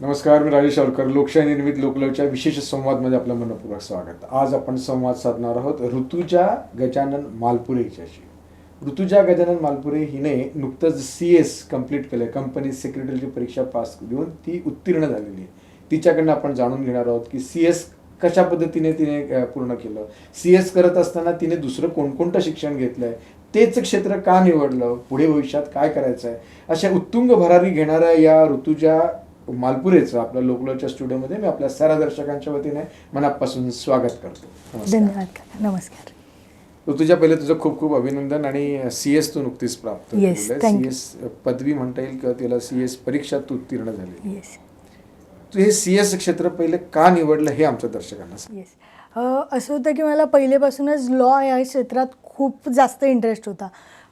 नमस्कार मी राजेश शावरकर लोकशाही निर्मित लोकलवच्या विशेष संवादमध्ये आपलं मनपूर्वक स्वागत. आज आपण संवाद साधणार आहोत ऋतुजा गजानन मालपुरे हिच्याशी ऋतुजा गजानन मालपुरे हिने नुकतंच सी एस कंप्लीट केलं कंपनी सेक्रेटरीची परीक्षा पास देऊन ती उत्तीर्ण झालेली आहे. तिच्याकडनं आपण जाणून घेणार आहोत की सी एस कशा पद्धतीने तिने पूर्ण केलं. सी एस करत असताना तिने दुसरं कोणकोणतं शिक्षण घेतलं आहे तेच क्षेत्र का निवडलं? पुढे भविष्यात काय करायचं आहे अशा उत्तुंग भरारी घेणाऱ्या या ऋतुजा मालपुरेचं आपल्या लोकलच्या स्टुडिओमध्ये मी आपल्या साऱ्या दर्शकांच्या वतीने मनापासून स्वागत करतो. नमस्कार. धन्यवाद. काका नमस्कार ऋतुजा पहिले तुझं खूप खूप अभिनंदन आणि सी एस तू नुकतीच प्राप्त Yes, सी. एस पदवी म्हणता येईल किंवा तिला सी एस परीक्षात तू उत्तीर्ण झाली. येस तू हे सी एस क्षेत्र पहिले का निवडलं हे आमच्या दर्शकांना असं होतं की मला पहिलेपासूनच लॉ या क्षेत्रात खूप जास्त इंटरेस्ट होता.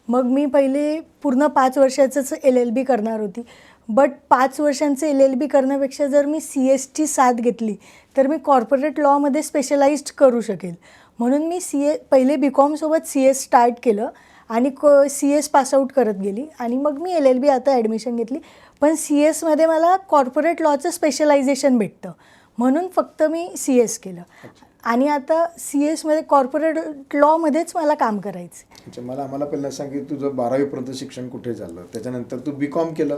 मग मी पहिले पूर्ण पाच वर्षाचंच एल एल बी करणार होती. बट पाच वर्षांचं एल एल बी करण्यापेक्षा जर मी सी एसची साथ घेतली तर मी कॉर्पोरेट लॉमध्ये स्पेशलाइज्ड करू शकेल. म्हणून मी सी ए पहिले बी कॉमसोबत सी एस स्टार्ट केलं आणि क सी एस पासआउट करत गेली. आणि मग मी एल एल बी आता ॲडमिशन घेतली. पण सी एसमध्ये मला कॉर्पोरेट लॉचं स्पेशलायझेशन भेटतं. म्हणून फक्त मी सी एस केलं. आणि आता सी एसमध्ये कॉर्पोरेट लॉमध्येच मला काम करायचं अच्छा मला आम्हाला पहिला सांग की तुझं बारावीपर्यंत शिक्षण कुठे झालं? त्याच्यानंतर तू बी कॉम केलं.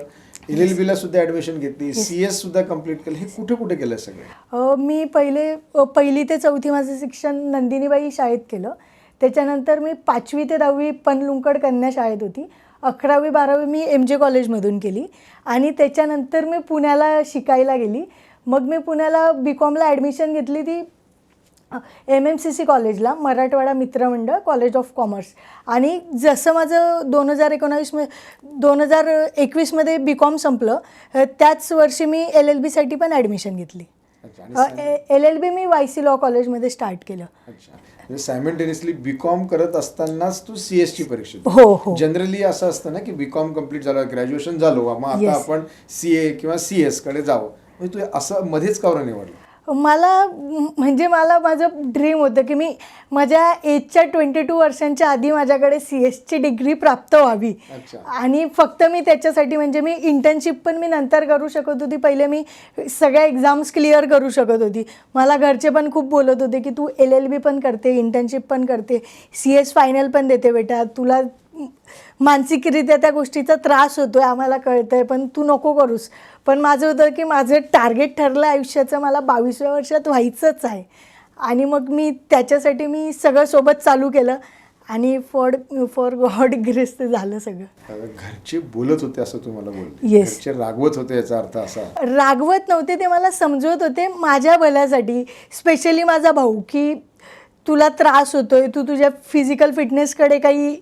एल एल बीला सुद्धा ऍडमिशन घेतली सी एस सुद्धा कंप्लीट केलं हे कुठे कुठे केलं सगळं? अ, मी पहिले अ, पहिली ते चौथी माझं शिक्षण नंदिनीबाई शाळेत केलं. त्याच्यानंतर मी पाचवी ते दहावी पनलुंकड कन्या शाळेत होती. अकरावी बारावी मी एम जे कॉलेजमधून केली. आणि त्याच्यानंतर मी पुण्याला शिकायला गेली. मग मी पुण्याला बी कॉमला ॲडमिशन घेतली ती एम एम सी सी कॉलेजला मराठवाडा मित्रमंडळ कॉलेज ऑफ कॉमर्स. आणि जसं माझं दोन हजार एकोणावीसमध्ये दोन हजार एकवीसमध्ये बी कॉम संपलं त्याच वर्षी मी एल एल बीसाठी पण ॲडमिशन घेतली. एल एल बी मी वाय सी लॉ कॉलेजमध्ये स्टार्ट केलं. अच्छा सायमल्टेनियसली बी कॉम करत असतानाच तू सी एस ची परीक्षा. हो हो. जनरली असं असतं ना की बी कॉम कंप्लीट झालं ग्रॅज्युएशन झालो मग आता. आपण सी ए किंवा सी एसकडे जावं. म्हणजे तू असं मध्येच का बरं निवडलं? मला म्हणजे मला माझं ड्रीम होतं की मी माझ्या एजच्या ट्वेंटी टू वर्षांच्या आधी माझ्याकडे सी एसची डिग्री प्राप्त व्हावी. अच्छा. आणि फक्त मी त्याच्यासाठी म्हणजे मी इंटर्नशिप पण मी नंतर करू शकत होती. पहिले मी सगळ्या एक्झाम्स क्लिअर करू शकत होती. मला घरचे पण खूप बोलत होते की तू एल एल बी पण करते इंटर्नशिप पण करते सी एस फायनल पण देते बेटा. तुला मानसिकरित्या त्या गोष्टीचा त्रास होतोय आम्हाला कळतंय पण तू नको करूस. पण माझं होतं की माझं टार्गेट ठरलं आयुष्याचं मला बावीसव्या वर्षात व्हायचंच आहे. आणि मग मी त्याच्यासाठी मी सगळं सोबत चालू केलं आणि फॉर फॉर गॉड ग्रेस ते झालं सगळं. घरचे बोलत होते असं तू मला बोलते. Yes. घरचे रागवत होते याचा अर्थ असा. रागवत नव्हते ते मला समजवत होते माझ्या भल्यासाठी स्पेशली माझा भाऊ की तुला त्रास होतोय तू तुझ्या फिजिकल फिटनेसकडे काही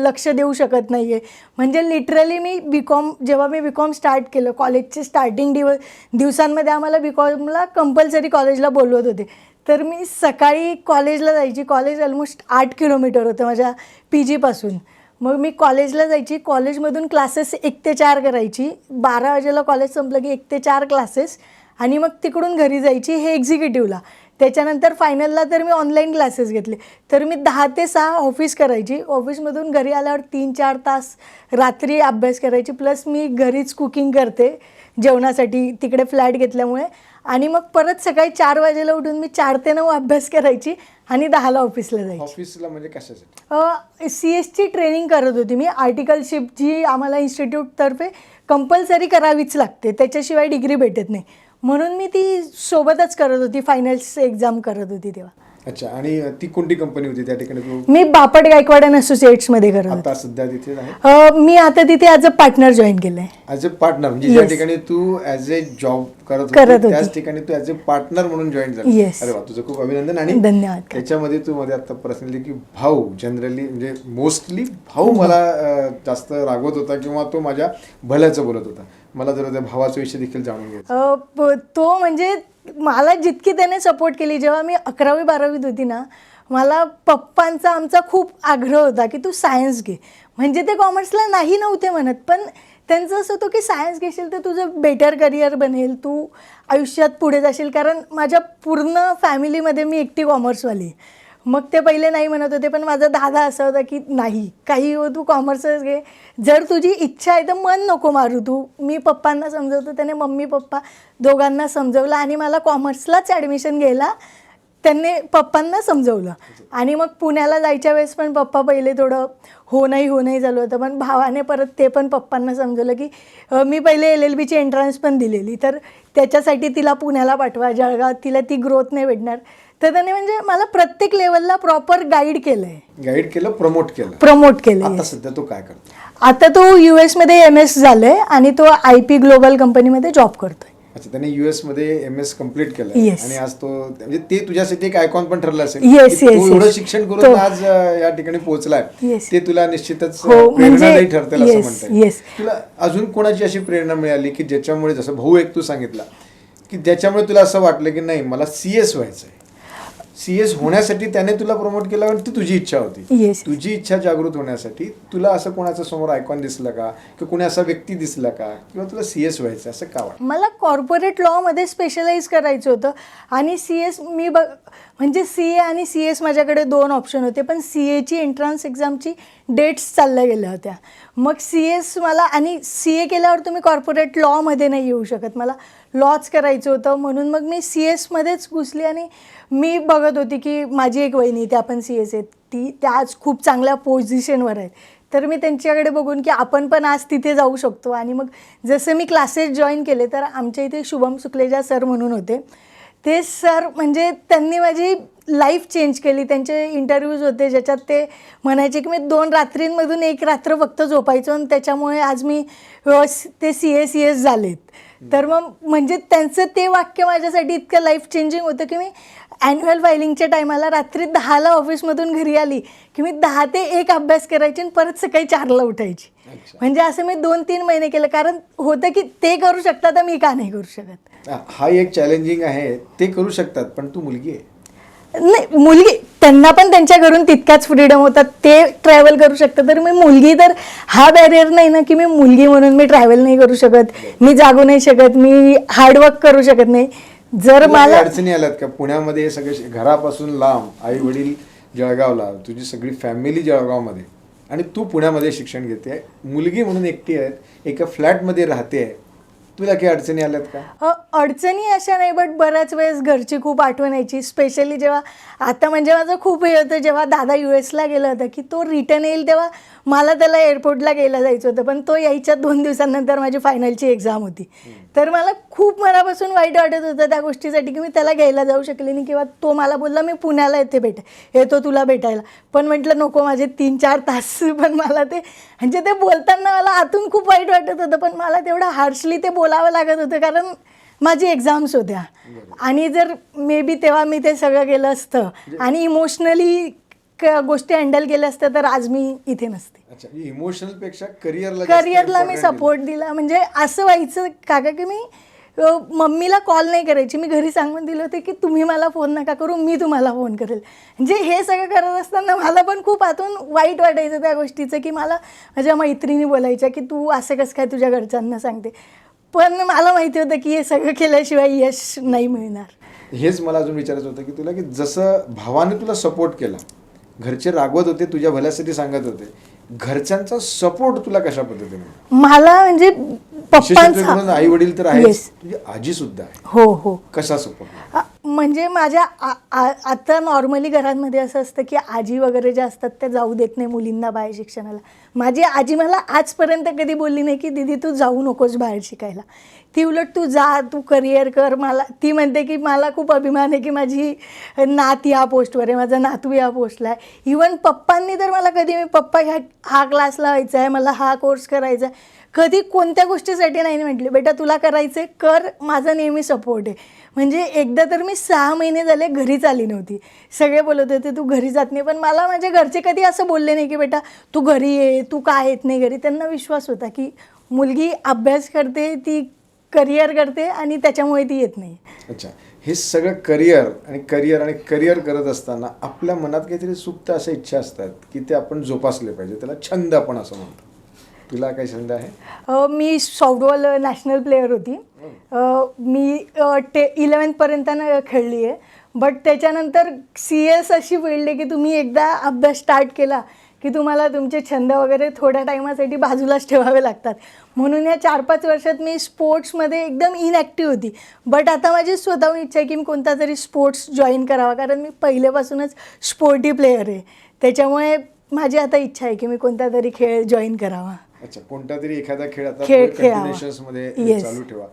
लक्ष देऊ शकत नाही आहे म्हणजे लिटरली मी बी कॉम जेव्हा मी बी कॉम स्टार्ट केलं कॉलेजचे स्टार्टिंग दिव दिवसांमध्ये आम्हाला बी कॉमला कंपल्सरी कॉलेजला बोलवत होते. तर मी सकाळी कॉलेजला जायची कॉलेज ऑलमोस्ट आठ किलोमीटर होतं माझ्या पी जीपासून मग मी कॉलेजला जायची कॉलेजमधून क्लासेस एक ते चार करायची. बारा वाजेला कॉलेज संपलं की एक ते चार क्लासेस आणि मग तिकडून घरी जायची हे एक्झिक्युटिव्हला त्याच्यानंतर फायनलला तर मी ऑनलाईन क्लासेस घेतले. तर मी दहा ते सहा ऑफिस करायची. ऑफिसमधून घरी आल्यावर तीन चार तास रात्री अभ्यास करायची. प्लस मी घरीच कुकिंग करते जेवणासाठी. तिकडे फ्लॅट घेतल्यामुळे. आणि मग परत सकाळी चार वाजेला उठून मी चार ते नऊ अभ्यास करायची आणि दहाला ऑफिसला जायची. ऑफिसला म्हणजे कशासाठी? सी एसची ट्रेनिंग करत होती मी. आर्टिकलशिप जी आम्हाला इन्स्टिट्यूटतर्फे कंपल्सरी करावीच लागते. त्याच्याशिवाय डिग्री भेटत नाही. म्हणून मी ती सोबतच करत होती फायनल्स एक्झाम करत होती तेव्हा अच्छा आणि अं, ती कोणती कंपनी होती त्या ठिकाणी तू मी बापट गायकवाड अँड असोसिएट्समध्ये करत होते आता सध्या तिथे आहे अ, मी आता तिथे ॲज अ पार्टनर जॉईन केलं आहे ऍज अ पार्टनर म्हणजे ज्या Yes. ठिकाणी तू ऍज ए जॉब करत करत होती होती. त्याच ठिकाणी तू ऍज अ पार्टनर म्हणून जॉईन झाली Yes. अरे वा तुझं खूप अभिनंदन आणि धन्यवाद. त्याच्यामध्ये तू मध्ये आता पर्सनली की भाऊ जनरली म्हणजे मोस्टली भाऊ मला अं, जास्त रागवत होता किंवा तो माझ्या भल्याचं बोलत होता मला जरा त्या भावाचा विषय देखील जाणून घ्यायचा. अ, प- तो म्हणजे मला जितकी त्याने सपोर्ट केली जेव्हा मी अकरावी बारावीत होती ना मला पप्पांचा आमचा खूप आग्रह होता की तू सायन्स घे. म्हणजे ते कॉमर्सला नाही नव्हते म्हणत पण त्यांचं असं होतं की सायन्स घेशील तर तुझं बेटर करिअर बनेल तू आयुष्यात पुढे जाशील. कारण माझ्या पूर्ण फॅमिलीमध्ये मी एकटी कॉमर्सवाली आहे. मग ते पहिले नाही म्हणत होते पण माझा दादा असा होता की नाही काही हो तू कॉमर्सच घे. जर तुझी इच्छा आहे तर मन नको मारू तू. मी पप्पांना समजवतो त्याने मम्मी पप्पा दोघांना समजवलं आणि मला कॉमर्सलाच ॲडमिशन घ्यायला त्यांनी पप्पांना समजवलं. आणि मग पुण्याला जायच्या वेळेस पण पप्पा पहिले थोडं हो नाही हो नाही झालं होतं पण भावाने परत ते पण पप्पांना समजवलं की मी पहिले एल एल बीची एंट्रन्स पण दिलेली तर त्याच्यासाठी तिला पुण्याला पाठवा जळगाव तिला ती ग्रोथ नाही भेटणार. तर त्याने म्हणजे मला प्रत्येक लेवलला प्रॉपर गाईड केलं आहे गाईड केलं प्रमोट केलं. प्रमोट केलं आता सध्या तो काय करतो आता तो यू एसमध्ये एम एस झालं आणि तो आय पी ग्लोबल कंपनीमध्ये जॉब करतोय. अच्छा त्याने युएसमध्ये एम एस कंप्लीट केलं Yes. आणि आज तो म्हणजे ते तुझ्यासाठी एक आयकॉन पण ठरलं असेल. Yes, की yes, तू एवढं. शिक्षण करून तो- आज अं, या ठिकाणी पोहोचलाय. Yes. ते तुला निश्चितच हो, अं, म्हणजे- प्रेरणादायी ठरतील असं yes, म्हणता yes. तुला अजून कोणाची अशी प्रेरणा मिळाली की ज्याच्यामुळे जसं भाऊ एक तू सांगितला की ज्याच्यामुळे तुला असं वाटलं की नाही मला सीएस व्हायचंय? सीएस होण्यासाठी त्याने तुला प्रमोट केलं आणि ती तुझी इच्छा होती. Yes. तुझी इच्छा जागृत होण्यासाठी तुला असं कोणाचं समोर आयकॉन दिसलं का? किंवा कोणी असा व्यक्ती दिसला का? किंवा तुला सीएस व्हायचं असं का वाटतं? मला कॉर्पोरेट लॉमध्ये स्पेशलाइज करायचं होतं. आणि सी एस मी बघ म्हणजे सी ए आणि सी एस माझ्याकडे दोन ऑप्शन होते पण सी एची एंट्रन्स एक्झामची डेट्स चालल्या गेल्या होत्या. मग सी एस मला आणि सी ए केल्यावर तुम्ही कॉर्पोरेट लॉमध्ये नाही येऊ शकत मला. लॉच करायचं होतं. म्हणून मग मी सी एसमध्येच घुसली आणि मी बघत होती की माझी एक वहिनी त्या पण सी एस आहेत. ती त्या आज खूप चांगल्या पोझिशनवर आहेत. तर मी त्यांच्याकडे बघून की आपण पण आज तिथे जाऊ शकतो. आणि मग जसे मी क्लासेस जॉईन केले तर आमच्या इथे शुभम सुकलेजा सर म्हणून होते. ते सर म्हणजे त्यांनी माझी लाईफ चेंज केली. त्यांचे इंटरव्ह्यूज होते ज्याच्यात ते म्हणायचे की मी दोन रात्रींमधून एक रात्र फक्त झोपायचो आणि त्याच्यामुळे आज मी अ, ते सी ए सी एस झालेत. तर मग म्हणजे त्यांचं ते वाक्य माझ्यासाठी इतकं लाईफ चेंजिंग होतं की मी ॲन्युअल फायलिंगच्या टायमाला रात्री दहाला ऑफिसमधून घरी आली की मी दहा ते एक अभ्यास करायची आणि परत सकाळी चारला उठायची. म्हणजे असं मी दोन तीन महिने केलं. कारण होतं की ते करू शकतात मी का नाही करू शकत? हा एक चॅलेंजिंग आहे. ते करू शकतात पण तू मुलगी आहे. नाही मुलगी त्यांना पण त्यांच्या घरून तितकाच फ्रीडम होता. ते ट्रॅव्हल करू शकतात. तर मी मुलगी तर हा बॅरियर नाही ना की मी मुलगी म्हणून मी ट्रॅव्हल नाही करू शकत. मी जागू नाही शकत. मी हार्डवर्क करू शकत नाही. जर मला अडचणी आल्यात का? पुण्यामध्ये हे सगळे घरापासून लांब आई वडील जळगावला तुझी सगळी फॅमिली जळगावमध्ये. आणि तू पुण्यामध्ये शिक्षण घेते. मुलगी म्हणून एकटी आहे. एका फ्लॅटमध्ये राहते. तुला काही अडचणी आल्यात का? अ, अडचणी अशा नाही बट बऱ्याच वेळेस घरची खूप आठवण यायची. स्पेशली जेव्हा आता म्हणजे माझं खूप हे होतं जेव्हा दादा यू एसला गेला होता की तो रिटर्न येईल तेव्हा मला त्याला एअरपोर्टला गेला जायचं होतं पण तो यायच्या दोन दिवसांनंतर माझी फायनलची एक्झाम होती. तर मला खूप मनापासून वाईट वाटत होतं त्या गोष्टीसाठी की मी त्याला घ्यायला जाऊ शकले नाही किंवा तो मला बोलला मी पुण्याला येते भेट येतो तुला भेटायला. पण म्हटलं नको माझे तीन चार तास पण मला ते म्हणजे ते बोलताना मला आतून खूप वाईट वाटत होतं पण मला तेवढं हार्शली ते बोलावं लागत होतं कारण माझी एक्झाम्स होत्या. आणि जर मे बी तेव्हा मी ते सगळं केलं असतं आणि इमोशनली गोष्टी हँडल केल्या असत्या तर आज मी इथे नसते. अच्छा इमोशनलपेक्षा करिअरला करिअरला मी सपोर्ट दिला. म्हणजे असं व्हायचं काका की मी अ, मम्मीला कॉल नाही करायची. मी घरी सांगून दिलं होतं की तुम्ही मला फोन नका करू मी तुम्हाला फोन करेल. म्हणजे हे सगळं करत असताना मला पण खूप आतून वाईट वाटायचं त्या गोष्टीचं की मला माझ्या मैत्रिणी बोलायच्या की तू असं कसं काय तुझ्या घरच्यांना सांगते. पण मला माहिती होतं की हे सगळं केल्याशिवाय यश नाही मिळणार. हेच मला अजून विचारायचं होतं की तुला की जसं भावाने तुला सपोर्ट केला घरचे रागवत होते तुझ्या भल्यासाठी सांगत होते. घरच्यांचा सपोर्ट तुला कशा पद्धतीने मला म्हणजे पप्पांचा आई वडील तर Yes. तुझी आजी सुद्धा आहे. हो हो. कसा सपोर्ट म्हणजे माझ्या आता नॉर्मली घरांमध्ये असं असतं की आजी वगैरे ज्या असतात त्या जाऊ देत नाही मुलींना बाहेर शिक्षणाला. माझी आजी मला आजपर्यंत कधी बोलली नाही की दीदी तू जाऊ नकोस बाहेर शिकायला. ती उलट तू जा तू करिअर कर. मला ती म्हणते की मला खूप अभिमान आहे की माझी नात या पोस्टवर आहे माझा नातू या पोस्टला आहे. इवन पप्पांनी तर मला कधी मी पप्पा ह्या हा क्लास लावायचा आहे मला हा कोर्स करायचा आहे. कधी कोणत्या गोष्टीसाठी नाही म्हटले बेटा तुला करायचं कर माझा नेहमी सपोर्ट आहे. म्हणजे एकदा तर मी सहा महिने झाले घरीच आली नव्हती. सगळे बोलत होते तू घरी जात नाही. पण मला माझ्या घरचे कधी असं बोलले नाही की बेटा तू घरी ये तू काय येत नाही घरी? त्यांना विश्वास होता की मुलगी अभ्यास करते ती करिअर करते आणि त्याच्यामुळे ती येत नाही. अच्छा. हे सगळं करिअर आणि करिअर आणि करिअर करत असताना आपल्या मनात काहीतरी सुप्त अशा इच्छा असतात की ते आपण जोपासले पाहिजे. त्याला छंद आपण असं म्हणतो. तुला काही छंद आहे? मी सॉफ्टबॉल नॅशनल प्लेअर होती. मी टे इलेवन्थपर्यंत खेळली आहे बट त्याच्यानंतर सी एस अशी फील्ड आहे की तुम्ही एकदा अभ्यास स्टार्ट केला की तुम्हाला तुमचे छंद वगैरे थोड्या टायमासाठी बाजूलाच ठेवावे लागतात. म्हणून या चार पाच वर्षात मी स्पोर्ट्समध्ये एकदम इनॅक्टिव्ह होती. बट आता माझी स्वतःहून इच्छा आहे की मी कोणता तरी स्पोर्ट्स जॉईन करावा कारण मी पहिल्यापासूनच स्पोर्टी प्लेयर आहे. त्याच्यामुळे माझी आता इच्छा आहे की मी कोणता तरी खेळ जॉईन करावा. अच्छा कोणता तरी एखादा खेळ आता खेळ खेळावा. कंटिन्युएशन्समध्ये Yes. चालू ठेवा.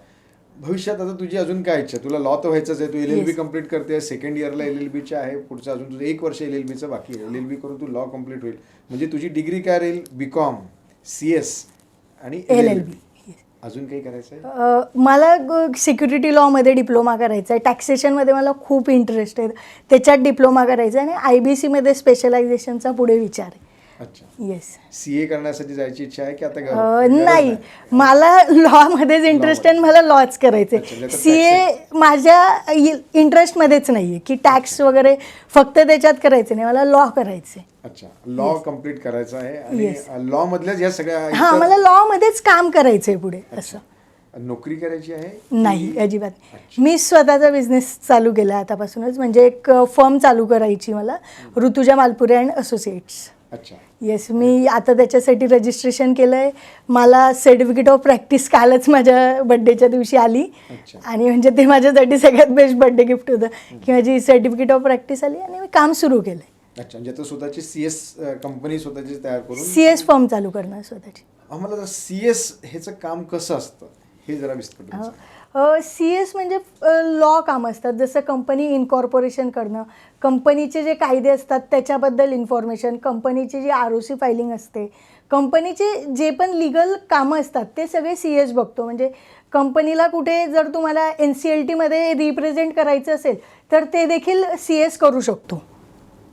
भविष्यात आता तुझी अजून काय इच्छा? तुला लॉ तर व्हायचंच आहे तू एल एल बी. कंप्लीट करते सेकंड इयरला एल एल बीच्या आहे पुढचं अजून तुझं एक वर्ष एल एल बीचं बाकी आहे. एल एल बी करून तू लॉ कंप्लीट होईल. म्हणजे तुझी डिग्री काय राहील? बी कॉम सी एस आणि एल एल बी अजून काही करायचं आहे मला सिक्युरिटी लॉमध्ये डिप्लोमा करायचा आहे. टॅक्सेशनमध्ये मला खूप इंटरेस्ट आहे. त्याच्यात डिप्लोमा करायचा आहे आणि आय बी सीमध्ये स्पेशलायझेशनचा पुढे विचार आहे. अच्छा. येस सी ए करण्यासाठी जायची इच्छा आहे की आता अ, नाही. मला लॉमध्येच इंटरेस्ट आहे आणि मला लॉच करायचे. अच्छा, म्हणजे आता सी ए माझ्या इंटरेस्टमध्येच नाही आहे की टॅक्स वगैरे फक्त त्याच्यात करायचं नाही. मला लॉ करायचं. आहे अच्छा लॉ कंप्लीट करायचा आहे आणि. लॉ मधल्याच या सगळ्या हां इतर- मला लॉमध्येच काम करायचं आहे पुढे असं. नोकरी करायची आहे? नाही अजिबात नाही. मी स्वतःचा बिझनेस चालू केला आतापासूनच. म्हणजे एक फर्म चालू करायची मला ऋतुजा मालपुरे अँड असोसिएट्स अच्छा. येस मी आता त्याच्यासाठी रजिस्ट्रेशन केलं आहे मला सर्टिफिकेट ऑफ प्रॅक्टिस कालच माझ्या बड्डेच्या दिवशी आली. अच्छा. आणि म्हणजे ते माझ्यासाठी सगळ्यात बेस्ट बड्डे गिफ्ट होतं. की माझी सर्टिफिकेट ऑफ प्रॅक्टिस आली आणि मी काम सुरू केलं आहे अच्छा म्हणजे आता स्वतःची सी एस कंपनी स्वतःची तयार करून सी एस फर्म चालू करणार स्वतःची. आम्हाला सी एस ह्याचं काम कसं असतं हे जरा विस्तार सी एस म्हणजे लॉ काम असतात. जसं कंपनी इन्कॉर्पोरेशन करणं कंपनीचे जे कायदे असतात त्याच्याबद्दल इन्फॉर्मेशन कंपनीची जी आर ओ सी फायलिंग असते कंपनीचे जे पण लिगल कामं असतात ते सगळे सी एस बघतो. म्हणजे कंपनीला कुठे जर तुम्हाला एन सी एल टीमध्ये रिप्रेझेंट करायचं असेल तर ते देखील सी एस करू शकतो.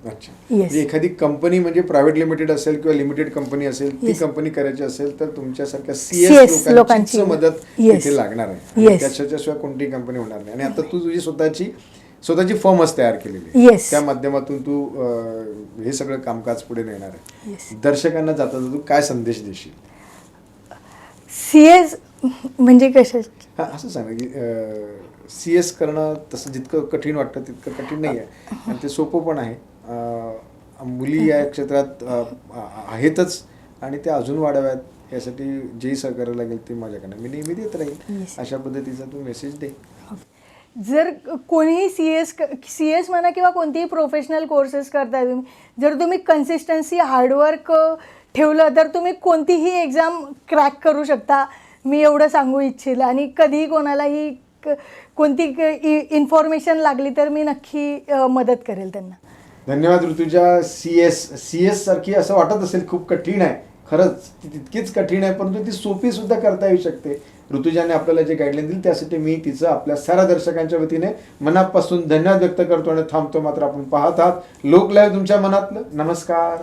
अच्छा. म्हणजे एखादी कंपनी म्हणजे प्रायव्हेट लिमिटेड असेल किंवा लिमिटेड कंपनी असेल ती. कंपनी करायची असेल तर तुमच्यासारख्या सीएस लोकांची मदत. तिथे लागणार आहे. त्याच्याशिवाय कोणतीही कंपनी होणार नाही आणि आता तू तुझी स्वतःची स्वतःची फर्मच तयार केलेली. Yes. त्या माध्यमातून तू हे सगळं कामकाज पुढे नेणार आहे Yes. दर्शकांना जाता तू काय संदेश देशील सी एस म्हणजे कशा हा असं सांग की सी एस करणं तसं जितकं कठीण वाटतं तितकं कठीण नाही आहे आणि ते सोपं पण आहे मुली या क्षेत्रात आहेतच आणि त्या अजून वाढाव्यात यासाठी जेही सहकार्य लागेल ते माझ्याकडनं. मी नेहमी देत राहील. अशा पद्धतीचा तू मेसेज दे. जर कोणीही सी एस सी एस म्हणा किंवा कोणतेही प्रोफेशनल कोर्सेस करताय तुम्ही जर तुम्ही कन्सिस्टन्सी हार्डवर्क ठेवलं तर तुम्ही कोणतीही एक्झाम क्रॅक करू शकता मी एवढं सांगू इच्छिल. आणि कधीही कोणालाही क- कोणती इन्फॉर्मेशन लागली तर मी नक्की मदत करेल त्यांना. धन्यवाद Rutuja. C S C S सारखी असं वाटत असेल खूप कठीण आहे. खरंच ती तितकीच कठीण आहे परंतु ती सोपी सुद्धा करता येऊ शकते. ऋतुजाने आपल्याला जे गाईडलाईन दिली त्यासाठी मी तिचं आपल्या साऱ्या दर्शकांच्या वतीने मनापासून धन्यवाद व्यक्त करतो आणि थांबतो मात्र आपण पाहत आहात. लोक लाईव्ह तुमच्या मनातलं. नमस्कार.